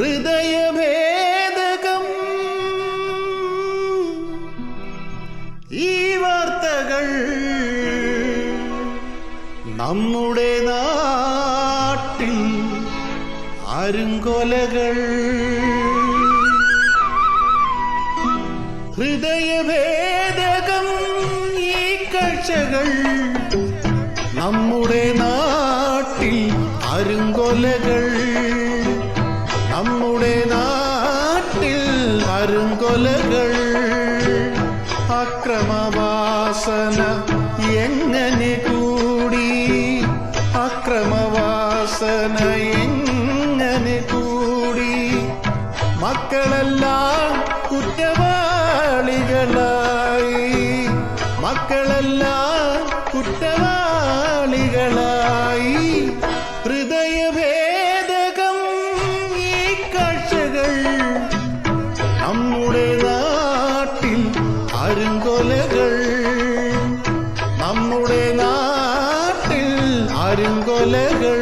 ഹൃദയഭേദകം. ഈ വാർത്തകൾ നമ്മുടെ നാട്ടിൽ അരുങ്കൊലകൾ ഹൃദയഭേദകം ഈ കാഴ്ചകൾ നമ്മുടെ നാട്ടിൽ അരുങ്കൊലകൾ നമ്മുടെ നാട്ടിൽ അരുങ്കൊലകൾ അക്രമവാസന എങ്ങനെ കൂടി? അക്രമവാസന എങ്ങനെ കൂടി? മക്കളെല്ലാം കുറ്റവാളികളായി. മക്കളെല്ലാം അരുങ്കൊലകൾ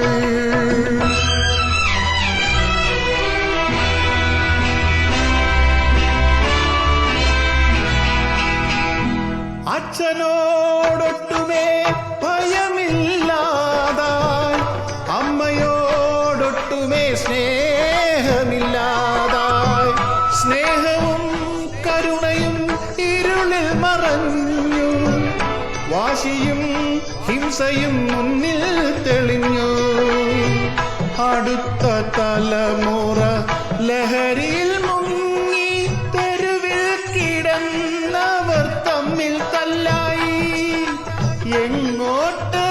അച്ഛനോടൊട്ടുമേ ഭയമില്ലാതായി അമ്മയോടൊട്ടുമേ സ്നേഹമില്ലാതായി. സ്നേഹവും കരുണയും ഇരുളിൽ മറഞ്ഞു. വാശിയും ഹിംസയും മുന്നിൽ തെളിഞ്ഞു. അടുത്ത തലമുറ ലഹരിയിൽ മുങ്ങി തെരുവിൽ കിടന്നവർ തമ്മിൽ തല്ലായി. എങ്ങോട്ട്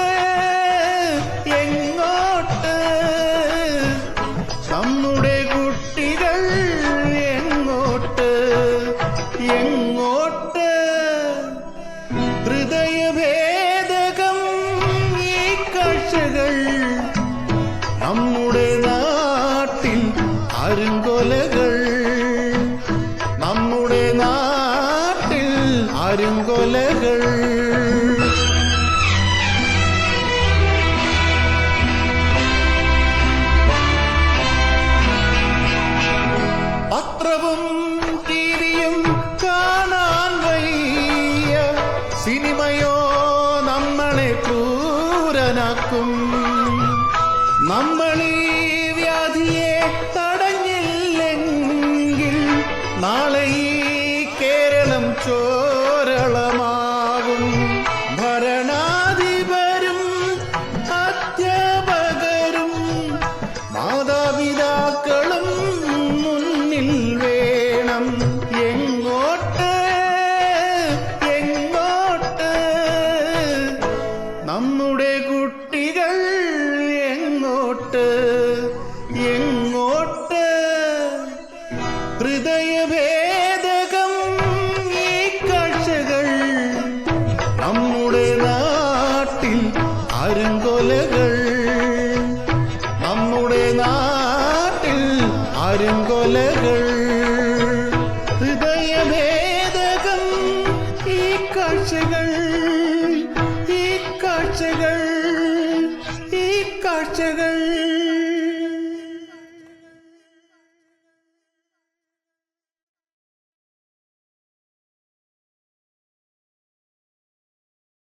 നമ്മുടെ നാട്ടിൽ അരുങ്കൊലകൾ നമ്മുടെ നാട്ടിൽ അരുങ്കൊലകൾ പത്രവും ടിവിയും കാണാൻ വയ്യ. സിനിമയോ നമ്മളെ ക്രൂരനാക്കും. പിതാക്കളും മുന്നിൽ വേണം. എങ്ങോട്ട്? എങ്ങോട്ട്? നമ്മുടെ കുട്ടികൾ എങ്ങോട്ട്? എങ്ങോട്ട്? ഹൃദയഭേദകം ഈ കാഴ്ചകൾ നമ്മുടെ നാട്ടിൽ അരുങ്കൊലകൾ ആരുംകൊലകൾ. ഹൃദയഭേദകം ഈ കാഴ്ചകൾ ഈ കാഴ്ചകൾ ഈ കാഴ്ചകൾ.